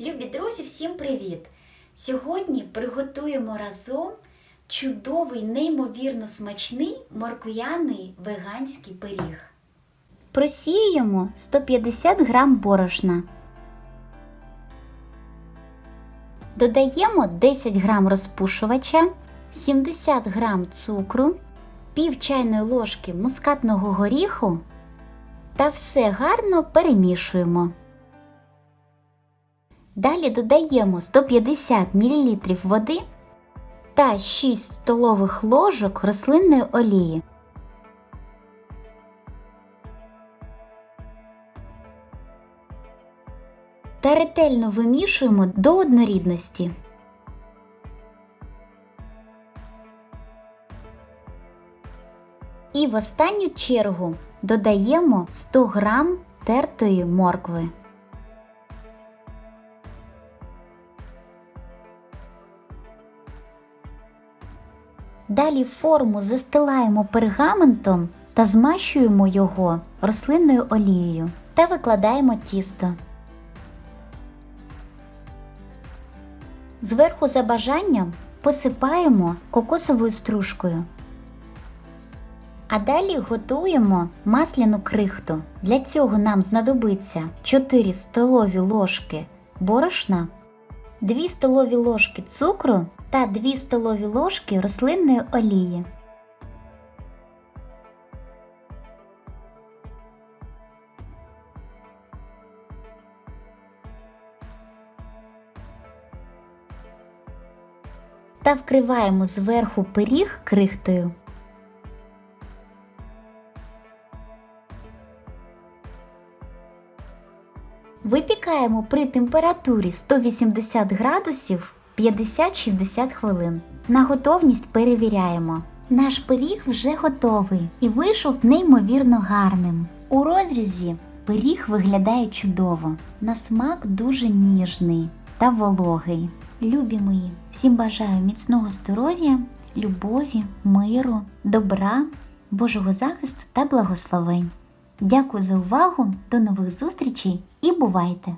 Любі друзі, всім привіт! Сьогодні приготуємо разом чудовий, неймовірно смачний морквяний веганський пиріг. Просіюємо 150 грам борошна. Додаємо 10 грам розпушувача, 70 грам цукру, пів чайної ложки мускатного горіху та все гарно перемішуємо. Далі додаємо 150 мл води та 6 столових ложок рослинної олії. Та ретельно вимішуємо до однорідності. І в останню чергу додаємо 100 г тертої моркви. Далі форму застилаємо пергаментом та змащуємо його рослинною олією та викладаємо тісто. Зверху за бажанням посипаємо кокосовою стружкою. А далі готуємо масляну крихту. Для цього нам знадобиться 4 столові ложки борошна, 2 столові ложки цукру та 2 столові ложки рослинної олії. Та вкриваємо зверху пиріг крихтою. Випікаємо при температурі 180 градусів 50-60 хвилин. На готовність перевіряємо. Наш пиріг вже готовий і вийшов неймовірно гарним. У розрізі пиріг виглядає чудово. На смак дуже ніжний та вологий. Любі мої, всім бажаю міцного здоров'я, любові, миру, добра, Божого захисту та благословень. Дякую за увагу, до нових зустрічей і бувайте!